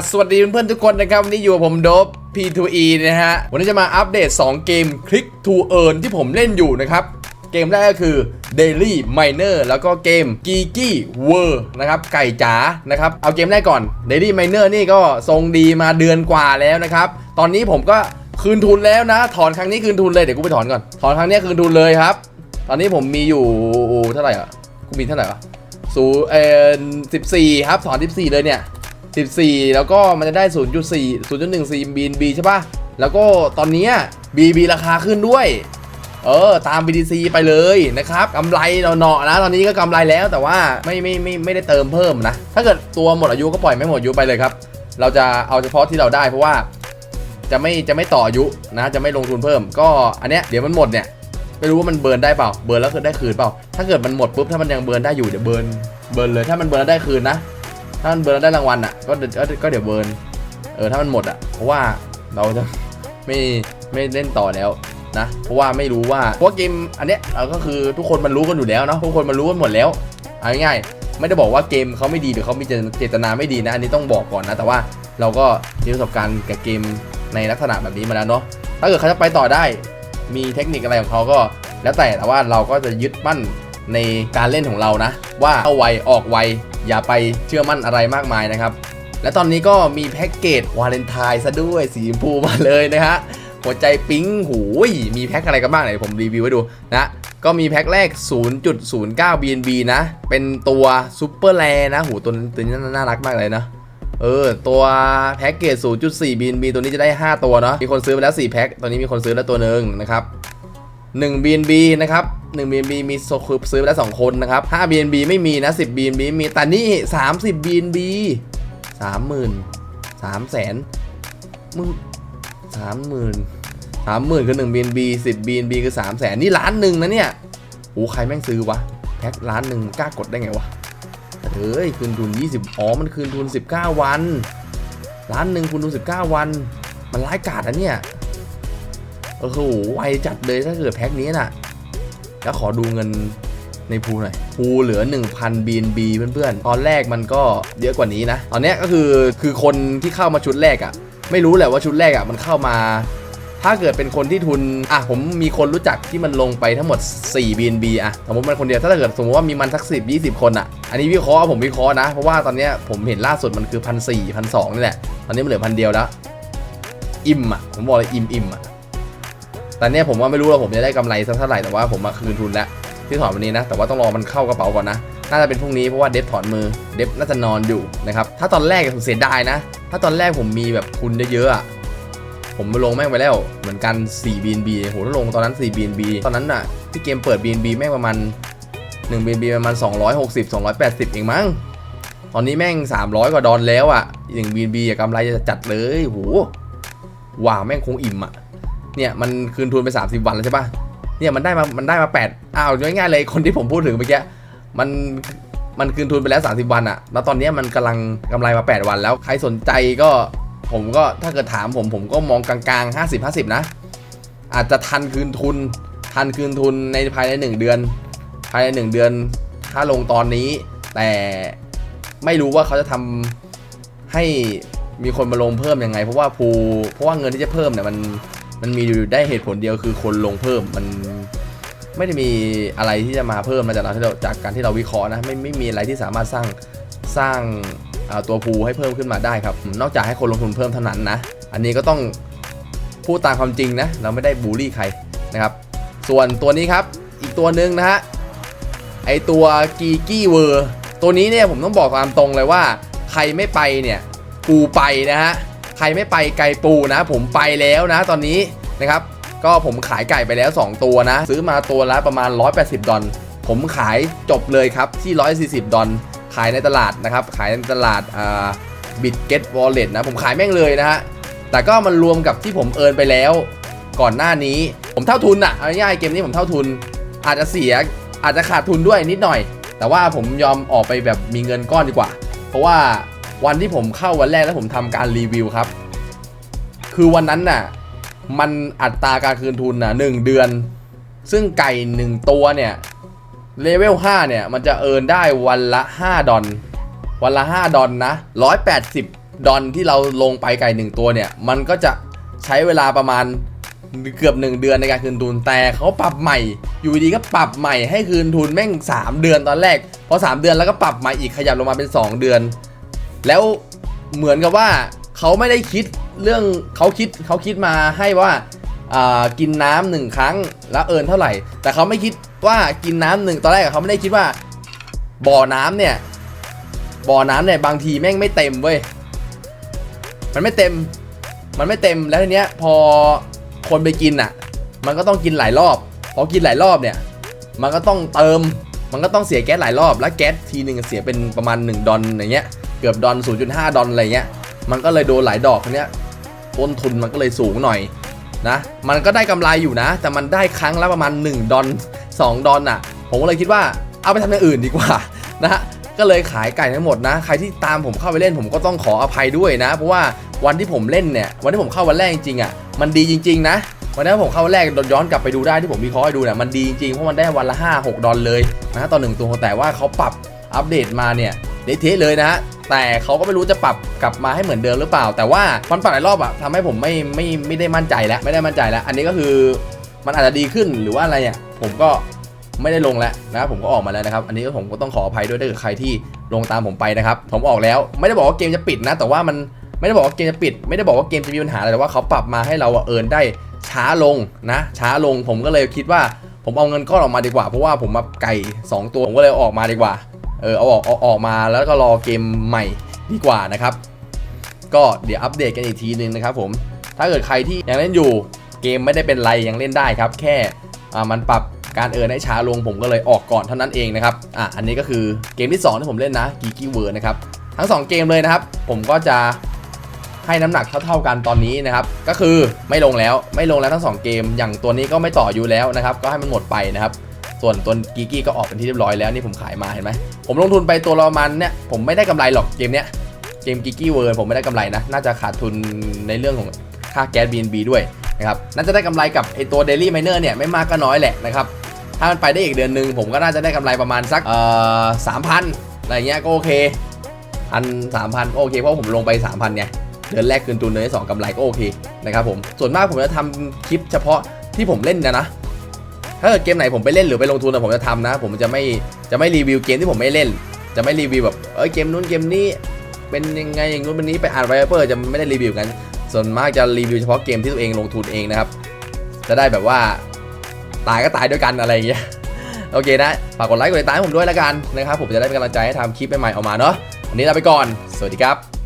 กสวัสดีเพื่อนๆทุกคนนะครับ วันนี้อยู่กับผมโดบ P2E นะฮะ วันนี้จะมาอัปเดต 2 เกม Click to Earn ที่ผมเล่นอยู่นะครับ เกมแรกก็คือ Daily Miner แล้วก็เกม Geeky World นะครับ ไก่จ๋านะครับ เอาเกมแรกก่อน Daily Miner นี่ก็ทรงดีมาเดือนกว่าแล้วนะครับ ตอนนี้ผมก็คืนทุนแล้วนะ ถอนครั้งนี้คืนทุนเลย เดี๋ยวกูไปถอนก่อน ถอนครั้งนี้คืนทุนเลยครับ ตอนนี้ผมมีอยู่เท่าไหร่อะ กูมีเท่าไหร่วะศูนย์เอ่อสิบสี่ครับ ถอนสิบสี่เลยเนี่ย 14 แล้วก็มันจะได้ 0.4 0.14 BNB ใช่ปะแล้วก็ตอนนี้ BB ราคาขึ้นด้วย เออ ตาม BTC ไปเลยนะครับกำไรเนาะนะ ตอนนี้ก็กำไรแล้วแต่ว่าไม่ไม่ไม่ไม่ได้เติมเพิ่มนะ ถ้าเกิดตัวหมดอายุก็ปล่อยไม่หมดอายุไปเลยครับ เราจะเอาเฉพาะที่เราได้เพราะว่าจะไม่จะไม่ต่ออายุนะ จะไม่ลงทุนเพิ่ม ก็อันเนี้ยเดี๋ยวมันหมดเนี่ยไม่รู้ว่ามันเบิร์นได้เปล่า เบิร์นแล้วคือได้คืนเปล่า ถ้าเกิดมันหมดปุ๊บถ้ามันยังเบิร์นได้อยู่เดี๋ยวเบิร์น เบิร์นเลย ถ้ามันเบิร์นแล้วได้คืนนะ ถ้ามันเบิร์นแล้วได้รางวัลอะก็เดี๋ยวก็เดี๋ยวเบิร์นเออถ้ามันหมดอะเพราะว่าเราจะไม่ไม่เล่นต่อแล้วนะเพราะว่าไม่รู้ว่าเพราะเกมอันเนี้ยเราก็คือทุกคนมันรู้กันอยู่แล้วเนาะทุกคนมันรู้กันหมดแล้วเอาง่ายๆไม่ได้บอกว่าเกมเขาไม่ดีหรือเขามีเจตนาไม่ดีนะอันนี้ต้องบอกก่อนนะแต่ว่าเราก็มีประสบการณ์กับเกมในลักษณะแบบนี้มาแล้วเนาะถ้าเกิดเขาจะไปต่อได้ มีเทคนิคอะไรของเขาก็ แล้วแต่แต่ว่าเราก็จะยึดมั่นในการเล่นของเรานะ ว่าเข้าไวออกไว อย่าไปเชื่อมั่นอะไรมากมายนะครับ และตอนนี้ก็มีแพ็กเกจวาเลนไทน์ซะด้วยสีชมพูมาเลยนะฮะหัวใจปิ๊งหูยมีแพ็กอะไรกันบ้างไหนผมรีวิวให้ดูนะก็มีแพ็กแรก 0.09 BNB นะ เป็นตัวซูเปอร์แลนะ หูตัวนี้ตัวนี้น่ารักมากเลยนะ เออ ตัวแพ็กเกจ 0.4 BNB ตัวนี้จะได้ 5 ตัวเนาะ มีคนซื้อไปแล้ว 4 แพ็กตอนนี้มีคนซื้อแล้วตัวหนึ่งนะครับ 1 BNB นะครับ 1 BNB มีโซคือซื้อไปแล้ว2คนนะครับ5 BNB ไม่มีนะ10 BNB มีแต่นี่30 BNB 30,000 3แสนมึง30,000 30,000คือ1 BNB 10 BNB คือ3แสนนี่ล้านหนึ่งนะเนี่ยโอ้ใครแม่งซื้อวะแพ็คล้านหนึ่งกล้ากดได้ไงวะเอ้ยคืนทุน 20อ๋อมันคืนทุน 19 วันล้านหนึ่งคืนทุน19 วัน มันร้ายกาจอันเนี่ยโอ้โหไวจัดเลยถ้าเกิดแพ็คนี้น่ะ แล้วขอดูเงินในพูหน่อยพูเหลือ 1,000 BNB เพื่อนๆ ตอนแรกมันก็เยอะกว่านี้นะ ตอนนี้ก็คือคือคนที่เข้ามาชุดแรกอะ่ะ ไม่รู้แหละว่าชุดแรกอะ่ะมันเข้ามา ถ้าเกิดเป็นคนที่ทุน อะ ผมมีคนรู้จักที่มันลงไปทั้งหมด 4 BNB อะ สมมติมันคนเดียว ถ้าเกิดสมมติว่ามีมันสักสิบยี่สิบคนอะ อันนี้วิเคราะห์ผมวิเคราะห์นะ เพราะว่าตอนนี้ผมเห็นล่าสุดมันคือพันสี่พันสองนี่แหละ ตอนนี้มันเหลือพันเดียวแล้ว อิ่มอะ ผมบอกเลยอิ่มอิ่มอะ แต่เนี้ยผมว่าไม่รู้ว่าผมจะได้กำไรสักเท่าไหร่แต่ว่าผมมาคืนทุนแล้วที่ถอนวันนี้นะ แต่ว่าต้องรอมันเข้ากระเป๋าก่อนนะ น่าจะเป็นพรุ่งนี้เพราะว่าเดฟถอนมือ เดฟน่าจะนอนอยู่นะครับ ถ้าตอนแรกผมเสียดายนะ ถ้าตอนแรกผมมีแบบทุนเยอะๆผมไปลงแม่งไปแล้ว เหมือนกัน4 BNB โหถ้าลงตอนนั้น4 BNB ตอนนั้นน่ะที่เกมเปิด BNB แม่งประมาณ1 BNB ประมาณ260 280เองมั้ง ตอนนี้แม่ง 300 กว่าดอลแล้วอะ1 BNB กำไรจะจัดเลยโหว้าวแม่งคงอิ่มอะ เนี่ยมันคืนทุนไป 30 วันแล้วใช่ปะเนี่ยมันได้มามันได้มา8อ้าวง่ายๆเลยคนที่ผมพูดถึงเมื่อกี้มันมันคืนทุนไปแล้ว 30 วันอะแล้วตอนนี้มันกำลังกำไรมา 8 วันแล้วใครสนใจก็ผมก็ถ้าเกิดถามผมผมก็มองกลางๆ 50 50 นะ อาจจะทันคืนทุน ทันคืนทุนในภายใน 1 เดือน ภายใน 1 เดือน ถ้าลงตอนนี้ แต่ไม่รู้ว่าเขาจะทำให้มีคนมาลงเพิ่มยังไง เพราะว่าภูเพราะว่าเงินที่จะเพิ่มเนี่ยมัน มันมีอยู่ได้เหตุผลเดียวคือคนลงเพิ่มมันไม่ได้มีอะไรที่จะมาเพิ่มมาจากเราจากการที่เราวิเคราะห์นะไม่ไม่มีอะไรที่สามารถสร้างสร้างตัวภูให้เพิ่มขึ้นมาได้ครับ นอกจากให้คนลงทุนเพิ่มเท่านั้นนะ อันนี้ก็ต้องพูดตามความจริงนะ เราไม่ได้บูลลี่ใครนะครับ ส่วนตัวนี้ครับอีกตัวหนึ่งนะฮะไอตัวกีกี้เวอร์ตัวนี้เนี่ยผมต้องบอกตามตรงเลยว่า ใครไม่ไปเนี่ยปูไปนะฮะ รไม่ไปไกลปูนะ ผมไปแล้วนะตอนนี้นะครับก็ผมขายไก่ไปแล้ว 2 ตัวนะ ซื้อมาตัวละประมาณ 180 ดอลผมขายจบเลยครับที่ 140 ดอลขายในตลาดนะครับขายในตลาดบิตเก็ตวอลเล็ตนะผมขายแม่งเลยนะฮะแต่ก็มันรวมกับที่ผมเอินไปแล้ว ก่อนหน้านี้ผมเท่าทุนอะเอาง่ายๆเกมนี้ผมเท่าทุน อาจจะเสียอาจจะขาดทุนด้วยนิดหน่อย แต่ว่าผมยอมออกไปแบบมีเงินก้อนดีกว่า เพราะว่า วันที่ผมเข้าวันแรกแล้วผมทำการรีวิวครับ คือวันนั้นน่ะ มันอัตราการคืนทุนน่ะหนึ่งเดือน ซึ่งไก่หนึ่งตัวเนี่ยเลเวล5เนี่ย มันจะเอินได้วันละ 5 ดอลวันละ 5 ดอลนะ 180 ดอนที่เราลงไปไก่หนึ่งตัวเนี่ย มันก็จะใช้เวลาประมาณเกือบ 1 เดือนในการคืนทุน แต่เขาปรับใหม่ อยู่ดีก็ปรับใหม่ให้คืนทุนแม่ง 3 เดือนตอนแรก พอ 3 เดือนแล้วก็ปรับใหม่อีกขยับลงมาเป็น 2 เดือน แล้วเหมือนกับว่าเขาไม่ได้คิดเรื่องเขาคิดเขาคิดมาให้ว่ากินน้ำหนึ่งครั้งแล้วเอินเท่าไหร่ แต่เขาไม่คิดว่ากินน้ำหนึ่งตอนแรกเขาไม่ได้คิดว่าบ่อน้ำเนี่ยบ่อน้ำเนี่ยบางทีแม่งไม่เต็มเว้ยมันไม่เต็มมันไม่เต็มแล้วทีเนี้ยพอคนไปกินอะ มันก็ต้องกินหลายรอบ พอกินหลายรอบเนี่ย มันก็ต้องเติม มันก็ต้องเสียแก๊สหลายรอบ แล้วแก๊สทีหนึ่งเสียเป็นประมาณ 1 ดอลอย่างเงี้ย เกือบดอล0.5 ดอลอะไรเงี้ย มันก็เลยโดนหลายดอกเนี้ย ต้นทุนมันก็เลยสูงหน่อยนะ มันก็ได้กำไรอยู่นะ แต่มันได้ครั้งละประมาณ 1 ดอล2ดอลน่ะ ผมก็เลยคิดว่าเอาไปทำอย่างอื่นดีกว่านะฮะ ก็เลยขายไก่ทั้งหมดนะ ใครที่ตามผมเข้าไปเล่นผมก็ต้องขออภัยด้วยนะ เพราะว่าวันที่ผมเล่นเนี่ย วันที่ผมเข้าวันแรกจริงๆอะ มันดีจริง ๆ นะวันนั้นผมเข้าวันแรกย้อนกลับไปดูได้ที่ผมวิเคราะห์ให้ดูเนี่ยมันดีจริงๆเพราะมันได้วันละ 5 6 ดอลเลยนะต่อหนึ่งตัวแต่ว่าเขาปรับอัปเดตมาเนี่ยเละเทเลยนะฮะ แต่เขาก็ไม่รู้จะปรับกลับมาให้เหมือนเดิมหรือเปล่า แต่ว่ามันปรับหลายรอบอะทำให้ผมไม่ไม่ไม่ได้มั่นใจแล้วไม่ได้มั่นใจแล้ว อันนี้ก็คือมันอาจจะดีขึ้นหรือว่าอะไรเนี่ยผมก็ไม่ได้ลงแล้วนะครับผมก็ออกมาแล้วนะครับ อันนี้ก็ผมก็ต้องขออภัยด้วยถ้าเกิดใครที่ลงตามผมไปนะครับ ผมออกแล้วไม่ได้บอกว่าเกมจะปิดนะ แต่ว่ามันไม่ได้บอกว่าเกมจะปิด ไม่ได้บอกว่าเกมจะมีปัญหาอะไรแต่ว่าเขาปรับมาให้เราเอินได้ช้าลงนะ ช้าลงผมก็เลยคิดว่าผมเอาเงินก้อนออกมาดีกว่าเพราะว่าผมมาไก่ 2 ตัวผมก็เลยออกมาดีกว่า เออเอาออกเอาออกมาแล้วก็รอเกมใหม่ดีกว่านะครับ ก็เดี๋ยวอัปเดตกันอีกทีนึงนะครับผมถ้าเกิดใครที่ยังเล่นอยู่เกมไม่ได้เป็นไรยังเล่นได้ครับ แค่อ่ามันปรับการเอินให้ช้าลงผมก็เลยออกก่อนเท่านั้นเองนะครับอะอันนี้ก็คือเกมที่2ที่ผมเล่นนะกีกี้เวิร์นะครับทั้ง 2 เกมเลยนะครับ ผมก็จะให้น้ำหนักเท่าๆกันตอนนี้นะครับ ก็คือไม่ลงแล้วไม่ลงแล้วทั้ง 2 เกม อย่างตัวนี้ก็ไม่ต่ออยู่แล้วนะครับ ก็ให้มันหมดไปนะครับ ส่วนตัวกีกี้ก็ออกเป็นที่เรียบร้อยแล้วนี่ผมขายมาเห็นไหมผมลงทุนไปตัวละประมาณเนี่ยผมไม่ได้กำไรหรอกเกมเนี้ยเกมกิกกี้เวิร์ผมไม่ได้กำไรนะ น่าจะขาดทุนในเรื่องของค่าแก๊ส BNB ด้วยนะครับ น่าจะได้กำไรกับไอตัว Daily Miner เนี่ยไม่มากก็น้อยแหละนะครับ ถ้ามันไปได้อีกเดือนหนึ่งผมก็น่าจะได้กำไรประมาณสักเอ่อสามพันอะไรเงี้ยก็โอเคพันสามพันก็โอเค เพราะผมลงไปสามพันไงเดือนแรกคืนทุนเดือนที่สองกำไรก็โอเคนะครับผม ส่วนมากผมจะทำคลิปเฉพาะที่ผมเล่นนะนะ ถ้าเกิดเกมไหนผมไปเล่นหรือไปลงทุนอะผมจะทำนะ ผมจะไม่จะไม่รีวิวเกมที่ผมไม่เล่น จะไม่รีวิวแบบเอ้ยเกมนู้นเกมนี้ เป็นยังไงอย่างนู้นเป็นนี้ไปอ่านไวเปอร์จะไม่ได้รีวิวกัน ส่วนมากจะรีวิวเฉพาะเกมที่ตัวเองลงทุนเองนะครับ จะได้แบบว่าตายก็ตายด้วยกันอะไรอย่างเงี้ยโอเคนะฝากกดไลค์กดติดตามให้ผมด้วยแล้วกันนะครับผมจะได้เป็นกำลังใจให้ทำคลิปใหม่ๆออกมาเนาะวันนี้ลาไปก่อน สวัสดีครับ